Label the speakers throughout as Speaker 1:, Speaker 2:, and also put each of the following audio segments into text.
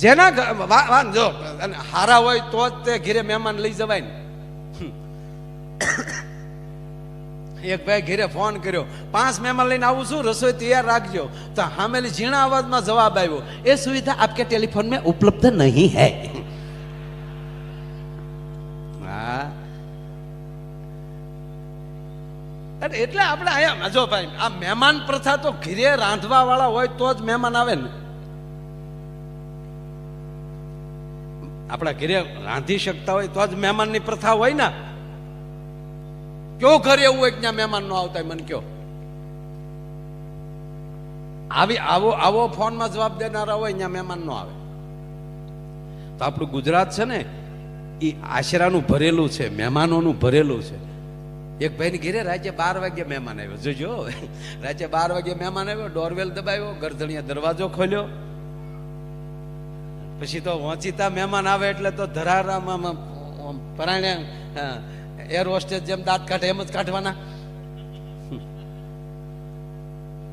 Speaker 1: જેના વાન જો, અને હારા હોય તો જ તે ઘીરે મહેમાન લઈ જવાય ને. એક ભાઈ ઘીરે ફોન કર્યો, પાંચ મહેમાન લઈને આવું છું, રસોઈ તૈયાર રાખજો. તો હામેલી ઝીણા અવાજમાં જવાબ આવ્યો, એ સુવિધા આપકે ટેલિફોન મેં ઉપલબ્ધ નહીં હે. હા એટલે આપણે અહીંયા, જો ભાઈ, આ મહેમાન પ્રથા તો ઘીરે રાંધવા વાળા હોય તો જ મહેમાન આવે ને. આપણા ઘરે રાંધી શકતા હોય તો જ મહેમાનની પ્રથા હોય ને. કયો ઘરે એવું હોય ત્યાં મહેમાન નો આવતા મને કયો. આવી, આવો આવો ફોનમાં જવાબ દેનારા હોય ત્યાં મહેમાન નો આવે. તો આપણું ગુજરાત છે ને એ આશરાનું ભરેલું છે, મહેમાનોનું ભરેલું છે. એક ભાઈની ઘેરે રાજ્ય બાર વાગે મહેમાન આવ્યો. જોજો રાજ્ય બાર વાગે મહેમાન આવ્યો, ડોરવેલ દબાવ્યો, ગરધણીયા દરવાજો ખોલ્યો. પછી તો વંચિતા મહેમાન આવે એટલે તો ધરારામાં પરાણે એર હોસ્ટેસ જેમ દાંત કાઢે એમ જ કાઢવાના.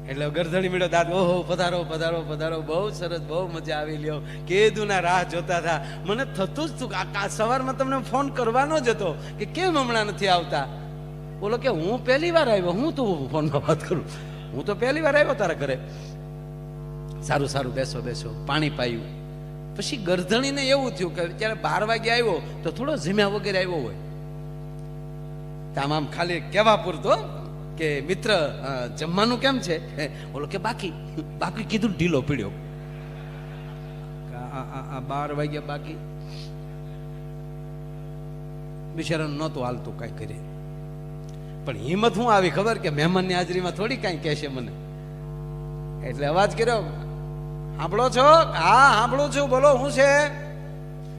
Speaker 1: એટલે ગરધણી મળ્યો દાંત, ઓહો, પધારો પધારો પધારો, બહુ સરસ, બહુ મજા આવી લ્યો. કેદું ના રાહ જોતા હતા. મને થતું જ તું કે આ- આ સવારમાં તમને ફોન કરવાનો જ હતો કે કેમ હમણાં નથી આવતા? બોલો કે હું પહેલી વાર આવ્યો, હું તું ફોનમાં વાત કરું. હું તો પહેલી વાર આવ્યો તારા ઘરે. સારું સારું, બેસો બેસો. પાણી પાયું. પછી ગરધણીને એવું થયું કે ત્યારે બાર વાગે આવ્યો તો થોડો જીમ્યા વગેરે આવ્યો હોય. આમ આમ ખાલી કહેવા પૂરતો કે મિત્ર જમવાનું કેમ છે? બોલો કે બાકી બાકી કીધું ઢીલો પીડ્યો. બાર વાગ્યા બાકી. બિચારાનું નહોતું હાલતું કાંઈ કરે. પણ હિંમત હું આવી ખબર કે મહેમાનની હાજરીમાં થોડી કાંઈ કહેશે મને. એટલે અવાજ કર્યો. સાંભળો છો? હા સાંભળું છું. બોલો, હું છે?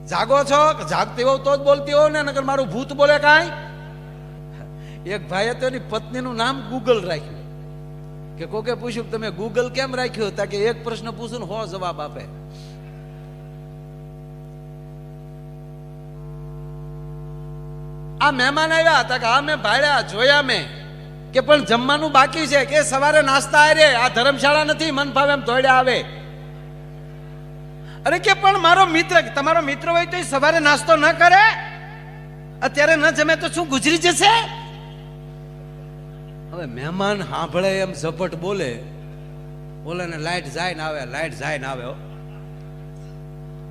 Speaker 1: જાગો છો? જાગતી હોવ તો જ બોલતી હોવ ને, નકર મારું ભૂત બોલે કાંઈ? એક ભાઈએ તો એની પત્નીનું નામ ગૂગલ રાખ્યું. કે કોકે પૂછ્યું તમે ગૂગલ કેમ રાખ્યું? તાકે એક પ્રશ્ન પૂછું ને હો જવાબ આપે. આ મહેમાન આવ્યા હતા કે હા મેં ભાડ્યા જોયા મેં. કે પણ જમવાનું બાકી છે, કે સવારે નાસ્તા આવે આ ધર્મશાળા નથી મન ફાવે એમ દોડ્યા આવે. અરે કે પણ મારો મિત્ર, તમારો મિત્ર હોય તો સવારે નાસ્તો ન કરે? અત્યારે ન જમે તો શું ગુજરી જશે? હવે મહેમાન સાંભળે એમ ઝપટ બોલે બોલે ને લાઈટ જાય ને આવે, લાઈટ જાય ને આવે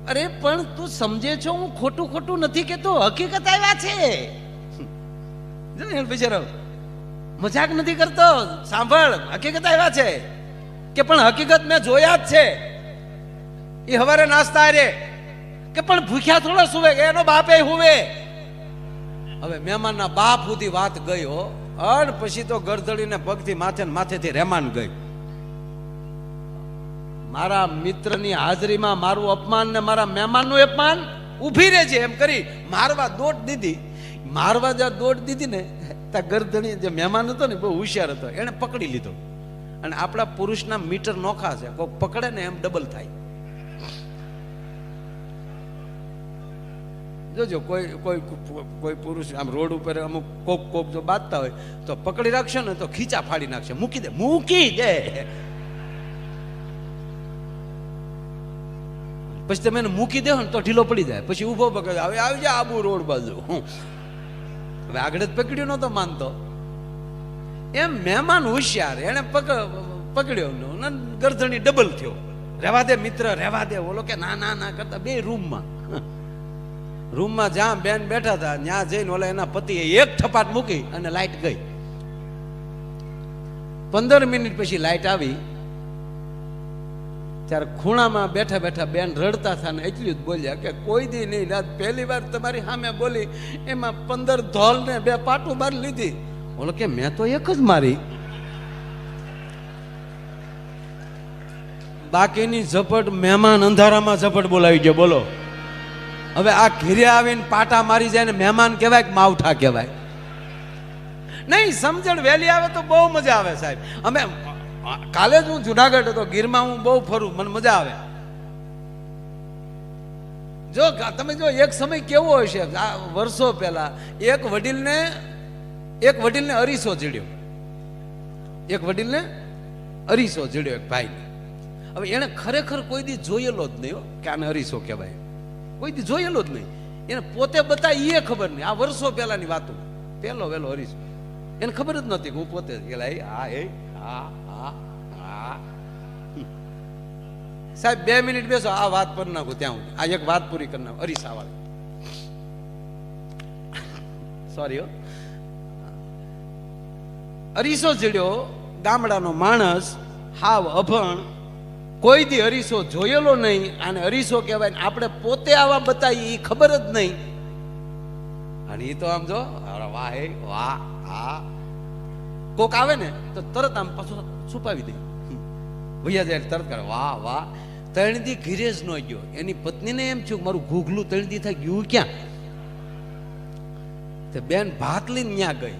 Speaker 1: અરે પણ તું સમજે છો, હું ખોટું ખોટું નથી કેતો, હકીકત આવ્યા છે. બિચારો, મજાક નથી કરતો, સાંભળ, હકીકત આવ્યા છે. કે પણ હકીકત મેં જોયા જ છે. એ હવારે નાસ્તા રે. કે પણ ભૂખ્યા થોડા સુવે એનો બાપે હુવે? હવે મહેમાનના બાપ સુધી વાત ગઈ હો. અને પછી તો ગરધડીને પગથી માથે માથેથી રહેમાન ગઈ. મારા મિત્રની હાજરીમાં મારું અપમાન ને મારા મહેમાનનું અપમાન ઊભી રહે છે એમ કરી મારવા દોટ દીધી. મારવા જ્યાં દોટ દીધી ને ત્યાં ગરધણી જે મહેમાન હતો ને, બહુ હોશિયાર હતો. એણે પકડી લીધો. અને આપણા પુરુષના મીટર નોખા છે. કોઈ પકડે ને એમ ડબલ થાય. જોજો, કોઈ કોઈ કોઈ પુરુષ આમ રોડ ઉપર અમુક કોક કોક જો બાંધતા હોય, તો પકડી રાખશે ને તો ખીચા ફાડી નાખશે. મૂકી દે મૂકી દે. પછી તમે એને મૂકી દો ને તો ઢીલો પડી જાય. પછી ઊભો પકડે, હવે આવી જાય આબુ રોડ બાજુ. હવે આગળ જ પકડ્યો નતો માનતો. એમ મહેમાન હોશિયાર એને પકડ્યો ને ગરદણી ડબલ થયો. રહેવા દે મિત્ર, રહેવા દે. ઓલો કે, ના ના ના, કરતા બે રૂમમાં રૂમમાં જ્યાં બેન બેઠા હતા, ત્યાં જઈને ઓલા એના પતિએ એક થપાટ મૂકી અને લાઈટ ગઈ. પંદર મિનિટ પછી લાઈટ આવી. ત્યારે ખૂણામાં બેઠા બેઠા બેન રડતા હતા ને એટલું જ બોલ્યા કે કોઈ દી નહીં, રાત પહેલી વાર તમારી સામે બોલી, એમાં પંદર ધોલ ને બે પાટું બાર લીધી. ઓલો કે, મેં તો એક જ મારી. બાકીની ઝપટ મહેમાન અંધારામાં ઝપટ બોલાવી ગયો, બોલો. હવે આ ઘેરે આવીને પાટા મારી જાય ને મહેમાન કહેવાય કે માવઠા કહેવાય. નહીં, સમજણ વહેલી આવે તો બહુ મજા આવે સાહેબ. અમે કાલે જ હું જુનાગઢ હતો, ગીરમાં હું બહુ ફરું, મને મજા આવે. જો તમે જો, એક સમય કેવો આ વર્ષો પહેલા એક વડીલને એક વડીલને અરીસો જીડ્યો એક વડીલને અરીસો જીડ્યો એક ભાઈને. હવે એણે ખરેખર કોઈ દી જોયેલો જ નહીં કે આને અરીસો કહેવાય. કોઈ જોયેલો જ નહીં. એને પોતે બતાવી એ ખબર નહીં. આ વર્ષો પહેલાની વાતો. પહેલો વહેલો અરીસો એને ખબર જ નહોતી કે હું પોતે જ. હા હા સાહેબ, બે મિનિટ બેસો. આ વાત પર નાખો, ત્યાં. આ એક વાત પૂરી કરી નાખો. અરીસા વાળી સોરી હો. અરીસો જડ્યો ગામડાનો માણસ હાવ અભણ કોઈ દી અરીસો જોયેલો નહીં અને અરીસો કહેવાય આપણે પોતે આવા બતાવીએ એ ખબર જ નહીં. અને એ તો આમ જો વાહ, હે, વાહ, હા. કોક આવે ને, તો તરત આમ પાછું છુપાવી દે. ભૈયા જાય તરત કરે, વાહ વાહ. ત્રણ દી ઘીરે જ ન ગયો. એની પત્નીને એમ થયું, મારું ઘૂઘલું ત્રણ દી થાય ગયું ક્યાં? તે બેન ભાત લઈને ત્યાં ગઈ.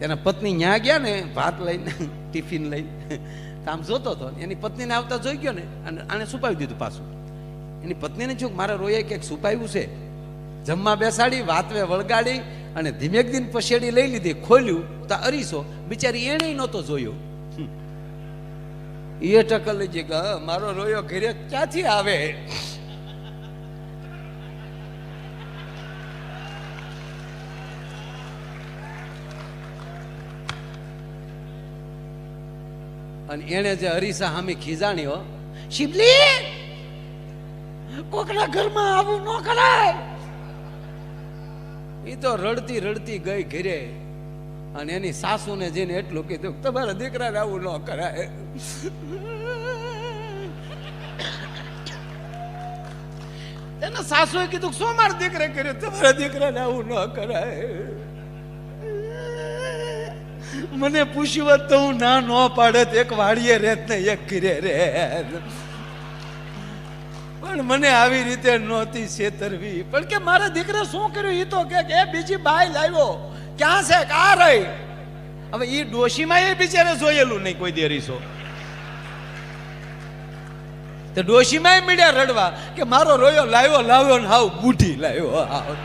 Speaker 1: તેના પત્ની ત્યાં ગયા ને, ભાત લઈને, ટિફિન લઈને. આમ જોતો હતો. એની પત્નીને આવતા જોઈ ગયો ને, અને આને છુપાવી દીધું પાછું. એની પત્નીને કે મારા રોયે ક્યાંક છુપાવ્યું છે. જમવા બેસાડી, વાતવે વળગાડી, અને ધીમેક દિન પછેડી લઈ લીધી, ખોલ્યું, તો અરીસો. બિચારી એણે નહોતો જોયો. એ ટકલ લઈ જઈ મારો રોયો ઘરે ક્યાંથી આવે? અને એને જે હરીસા સામે ખીજાણ્યો શિબલી કોકના ઘરમાં આવું ન કરાય. એ તો રડતી રડતી ગઈ ઘરે અને એની સાસુને જઈને એટલું કીધું કે તમારા દીકરાને આવું ન કરાય. એના સાસુએ કીધું શું મારા દીકરે કર્યું? તમારા દીકરાને આવું ન કરાય. મને પૂછ્યું તો હું ના ન પાડત, એક વાડીએ રેત ને એક ઘરે રે પણ મને આવી રીતે નહોતી છેતરવી. પણ કે મારા દીકરે શું કર્યું? એ તો કે એ બીજી બાઈ લાવ્યો. ક્યાં છે? કા રહી? હવે એ ડોશીમાં એ બિચારે જોયેલું નહીં કોઈ દેરીસો તો ડોશીમાં મીડિયા રડવા કે, મારો રોયો, લાવ્યો લાવ્યો ને હાવ બુઢી લાવ્યો. હાવ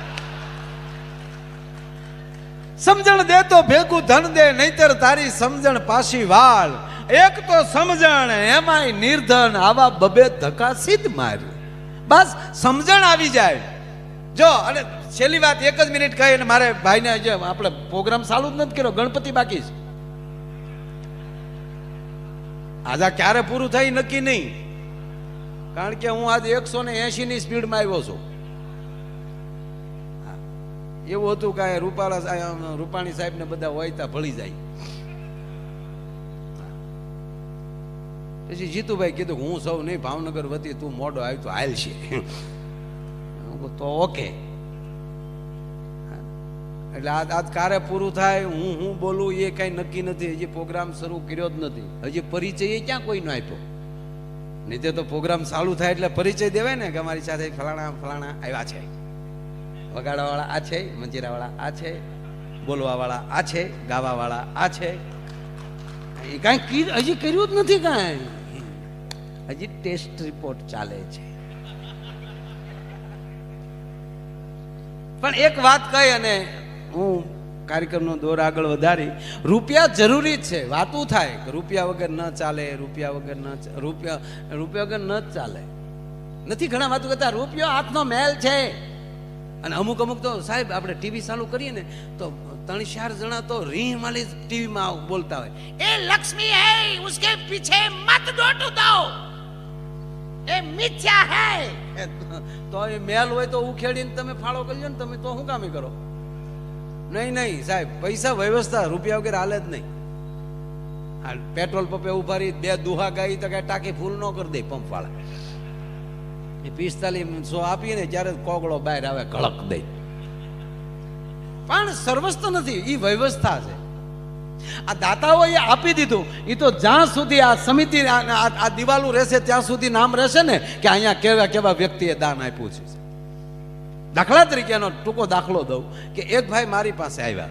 Speaker 1: સમજણ દે તો ભેગું ધન દે, નહીતર તારી સમજણ પાછી વાળ. એક તો સમજણ, એમાંય નિર્ધન આવા બબે ધક્કા સીધ માર્યું. બસ, સમજણ આવી જાય. જો, અને છેલ્લી વાત એક જ મિનિટ કહી અને મારે ભાઈને જે આપણે પ્રોગ્રામ ચાલુ જ નથી કર્યો, ગણપતિ બાકી છે. આજે ક્યારે પૂરું થાય નક્કી નહીં. કારણ કે હું આજે એકસો ને એસી ની સ્પીડમાં આવ્યો છું. એવું હતું કે આ રૂપાલા રૂપાણી સાહેબ ને બધા હોય ત્યાં ભળી જાય. પછી જીતુભાઈ કીધું હું સૌ નહીં ભાવનગર વતી તું મોડો આવ્યો તો હાલ છે તો ઓકે. એટલે આજ આજ કારે પૂરું થાય, હું હું બોલું એ કઈ નક્કી નથી. હજી પ્રોગ્રામ શરૂ કર્યો જ નથી. હજી પરિચય ક્યાં કોઈનો આપ્યો? નહીં તો પ્રોગ્રામ ચાલુ થાય એટલે પરિચય દેવાય ને કે અમારી સાથે ફલાણા ફલાણા આવ્યા છે. વગાડવાવાળા આ છે, મંજીરાવાળા આ છે, બોલવાવાળા આ છે, ગાવાવાળા આ છે. એ કાંઈ હજી કર્યું જ નથી કાંઈ. હજી ટેસ્ટ રિપોર્ટ ચાલે છે. પણ એક વાત કહી અને હું કાર્યક્રમનો દોર આગળ વધારી. રૂપિયા જરૂરી જ છે, વાતું થાય કે રૂપિયા વગર ન ચાલે, રૂપિયા વગર ન રૂપિયા રૂપિયા વગર ન ચાલે. નથી ઘણા વાતો કરતા, રૂપિયો હાથનો મેલ છે. અને અમુક અમુક તો સાહેબ આપણે ટીવી ચાલુ કરીએ ને તો ત્રણ ચાર જણા તો રીહ માલી ટીવીમાં બોલતા હોય.
Speaker 2: એ લક્ષ્મી હે ઉસકે પીછે મત ડોટુ દો એ મિથ્યા હે.
Speaker 1: તો એ મેલ હોય તો ઉખેડીને તમે ફાળો કરજો ને તમે તો શું કામે કરો? નહીં નહીં સાહેબ પૈસા વ્યવસ્થા રૂપિયા વગેરે હાલે જ નહીં. હા પેટ્રોલ પંપે ઊભા રહી બે દુહા ગાઈ તો કાંઈ ટાંકી ફૂલ ન કરી દે પંપવાળા. એ પિસ્તાલીસ આપીએ ને ત્યારે કોગળો બહાર આવે કળક દઈ. પણ સર્વસ્ત નથી એ વ્યવસ્થા છે. આ દાતાઓએ આપી દીધું. એ તો જ્યાં સુધી આ સમિતિ, આ દિવાલું રહેશે, ત્યાં સુધી નામ રહેશે ને કે અહીંયા કેવા કેવા વ્યક્તિએ દાન આપ્યું છે. દાખલા તરીકેનો ટૂંકો દાખલો દઉં કે એક ભાઈ મારી પાસે આવ્યા.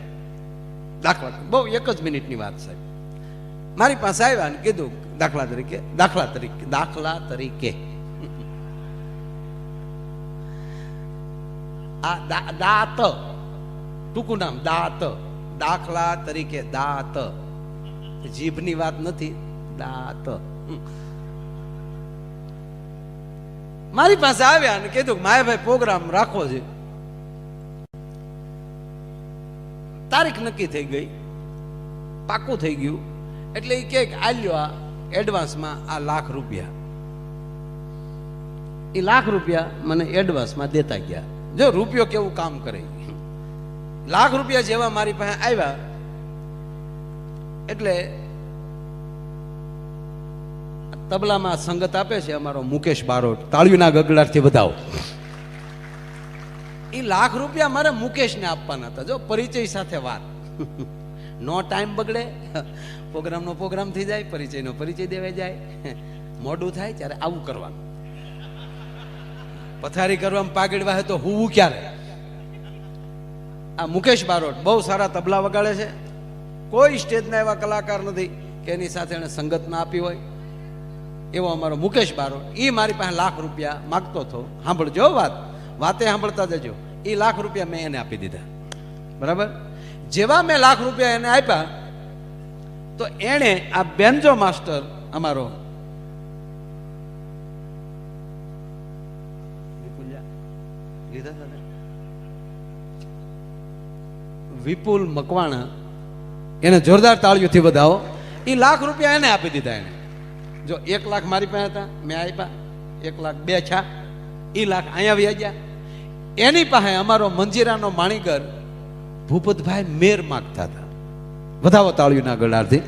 Speaker 1: દાખલા, બહુ એક જ મિનિટની વાત સાહેબ. મારી પાસે આવ્યા ને કીધું દાખલા તરીકે દાખલા તરીકે દાખલા તરીકે. આ દાત. ટૂંકું નામ દાત. દાખલા તરીકે દાત. જીભની વાત નથી, દાત. મારી પાસે આવ્યા અને કીધું માય ભાઈ પ્રોગ્રામ રાખવો છે. તારીખ નક્કી થઈ ગઈ. પાકું થઈ ગયું. એટલે એ કે આલ્યો આ એડવાન્સમાં આ લાખ રૂપિયા. એ લાખ રૂપિયા મને એડવાન્સમાં દેતા ગયા. જો રૂપિયો કેવું કામ કરે? લાખ રૂપિયા જેવા મારી પાસે આવ્યા, એટલે તબલામાં સંગત આપે છે અમારો મુકેશ બારોટ. તાળીના ગગડાટથી વધાવો. એ લાખ રૂપિયા મારે મુકેશને આપવાના હતા. જો પરિચય સાથે વાત. નો ટાઈમ બગડે. પ્રોગ્રામનો પ્રોગ્રામ થઈ જાય, પરિચયનો પરિચય દેવાઈ જાય. મોડું થાય ત્યારે આવું કરવાનું. પથારી કરવામાં પાગડ વાહે તો હું ક્યારે? આ મુકેશ બારોટ બહુ સારા તબલા વગાડે છે. કોઈ સ્ટેજના એવા કલાકાર નથી કે એની સાથે એને સંગત ના આપી હોય. એવો અમારો મુકેશ બારોટ એ મારી પાસે લાખ રૂપિયા માગતો હતો. સાંભળજો વાત. વાતે સાંભળતા જજો. એ લાખ રૂપિયા મેં એને આપી દીધા. બરાબર? જેવા મેં લાખ રૂપિયા એને આપ્યા, તો એણે આ બેન્જો માસ્ટર, અમારો લીધા હતા? વિપુલ મકવાણા એને જોરદાર તાળીઓથી વધાવો. એ લાખ રૂપિયા એને આપી દીધા એને. જો એક લાખ મારી પાસે હતા, મેં આપ્યા. એક લાખ બે છા. એ લાખ અહીંયા વ્યા ગયા. એની પાસે અમારો મંજીરાનો માણીગર ભૂપતભાઈ મેર માગતા હતા. વધાવો તાળીઓના ગળાથી.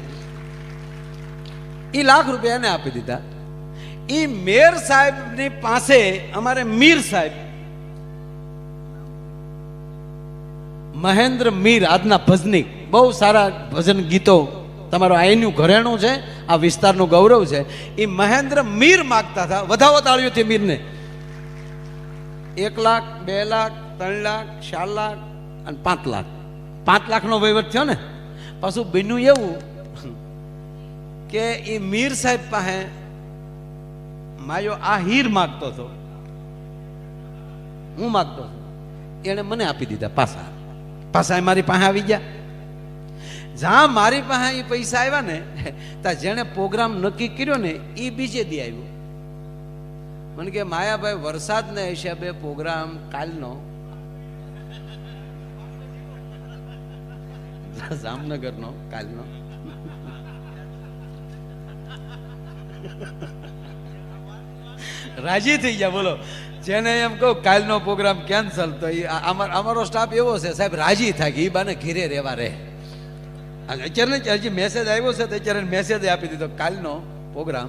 Speaker 1: એ લાખ રૂપિયા એને આપી દીધા. એ મેર સાહેબની પાસે અમારે મીર સાહેબ મહેન્દ્ર મીર આજના ભજની. બહુ સારા ભજન ગીતો તમારો આઈનું ઘરેણું છે, આ વિસ્તારનું ગૌરવ છે. એ મહેન્દ્ર મીર માગતા હતા. વધાવો તાળીઓથી મીરને. એક લાખ, બે લાખ, ત્રણ લાખ, ચાર લાખ અને પાંચ લાખ. પાંચ લાખનો વહીવટ થયો ને. પાછું બીનું એવું કે એ મીર સાહેબ પાસે માયો આ હીર માગતો હતો. હું માગતો હતો. એણે મને આપી દીધા પાછા. પાછા મારી પાસે આવી ગયા. જ્યાં મારી પાસે એ પૈસા આવ્યા ને, ત્યાં જેણે પ્રોગ્રામ નક્કી કર્યો ને, એ બીજે દી આવ્યો. મને કે, માયાભાઈ, વરસાદના હિસાબે પ્રોગ્રામ કાલનો. જામનગરનો, કાલનો. રાજી થઈ ગયા, બોલો. જેને એમ કહું, કાલનો પ્રોગ્રામ કેન્સલ, તો એ અમાર- સ્ટાફ એવો છે, સાહેબ, રાજી થાય કે એ બાને ઘીરે રહેવા રહે. અત્યારે હજી મેસેજ આવ્યો છે, તો અત્યારે મેસેજ આપી દીધો, કાલનો પ્રોગ્રામ.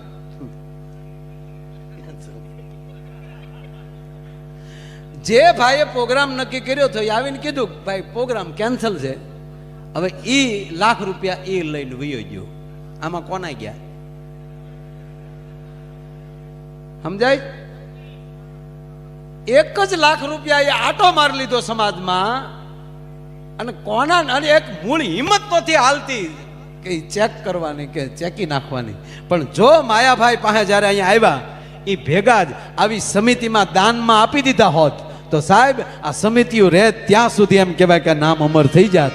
Speaker 1: જે ભાઈએ પ્રોગ્રામ નક્કી કર્યો હતો એ આવીને કીધું ભાઈ, પ્રોગ્રામ કેન્સલ છે. હવે એ લાખ રૂપિયા એ લઈને વયો ગયો. આમાં કોના ગયા? સમજાય? એક જ લાખ રૂપિયા એ આટો મારી લીધો સમાજમાં અને કોના અને એક મૂળ હિંમત નથી હાલતી કે ચેક કરવાની કે ચેકી નાખવાની. પણ જો માયાભાઈ પાસે જ્યારે અહીંયા આવ્યા એ ભેગા જ આવી સમિતિમાં દાનમાં આપી દીધા હોત, તો સાહેબ, આ સમિતિઓ રહે ત્યાં સુધી એમ કહેવાય કે નામ અમર થઈ જાત.